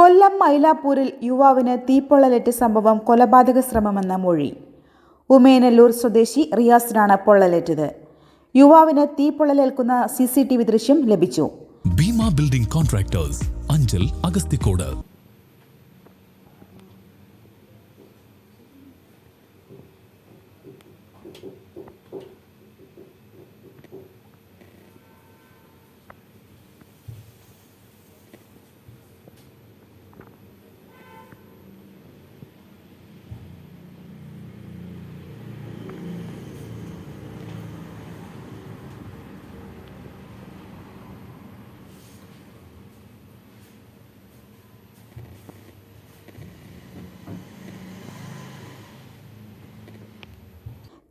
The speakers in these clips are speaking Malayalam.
കൊല്ലം മൈലാപ്പൂരിൽ യുവാവിന് തീപ്പൊള്ളലേറ്റ സംഭവം കൊലപാതക ശ്രമമെന്ന മൊഴി. ഉമേനല്ലൂർ സ്വദേശി റിയാസിനാണ് പൊള്ളലേറ്റത്. യുവാവിന് തീപ്പൊള്ളലേൽക്കുന്ന സി സി ടി വി ദൃശ്യം ലഭിച്ചു. Bhima building contractors Anchal Agasthikode.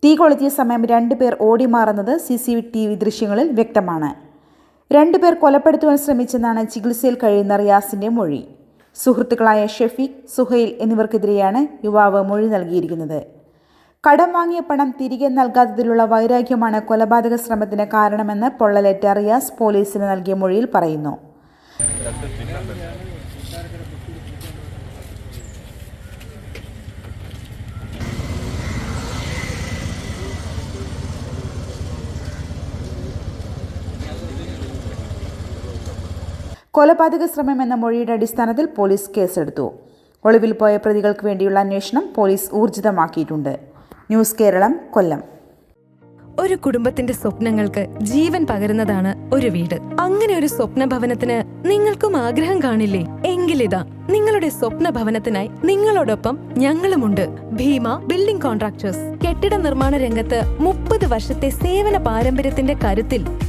തീ കൊളുത്തിയ സമയം രണ്ടുപേർ ഓടിമാറുന്നത് സി സി ടി വി ദൃശ്യങ്ങളിൽ വ്യക്തമാണ്. രണ്ടുപേർ കൊലപ്പെടുത്തുവാൻ ശ്രമിച്ചെന്നാണ് ചികിത്സയിൽ കഴിയുന്ന റിയാസിന്റെ മൊഴി. സുഹൃത്തുക്കളായ ഷെഫീഖ് സുഹൈൽ എന്നിവർക്കെതിരെയാണ് യുവാവ് മൊഴി നൽകിയിരിക്കുന്നത്. കടം വാങ്ങിയ പണം തിരികെ നൽകാത്തതിലുള്ള വൈരാഗ്യമാണ് കൊലപാതക ശ്രമത്തിന് കാരണമെന്ന് പൊള്ളലേറ്റ റിയാസ് പോലീസിന് നൽകിയ മൊഴിയിൽ പറയുന്നു. കൊലപാതക ശ്രമം എന്ന മൊഴിയുടെ അടിസ്ഥാനത്തിൽ പോലീസ് കേസെടുത്തു. ഒളിവിൽ പോയ പ്രതികൾക്ക് വേണ്ടിയുള്ള അന്വേഷണം പോലീസ് ഊർജിതമാക്കിയിട്ടുണ്ട്. ന്യൂസ് കേരളം കൊല്ലം. ഒരു കുടുംബത്തിന്റെ സ്വപ്നങ്ങൾക്ക് ജീവൻ പകരുന്നതാണ് ഒരു വീട്. അങ്ങനെ ഒരു സ്വപ്ന ഭവനത്തിന് നിങ്ങൾക്കും ആഗ്രഹം കാണില്ലേ? എങ്കിലിതാ നിങ്ങളുടെ സ്വപ്ന ഭവനത്തിനായി നിങ്ങളോടൊപ്പം ഞങ്ങളുമുണ്ട്. Bhima building contractors. കെട്ടിട നിർമ്മാണ രംഗത്ത് മുപ്പത് വർഷത്തെ സേവന പാരമ്പര്യത്തിന്റെ കരുത്തിൽ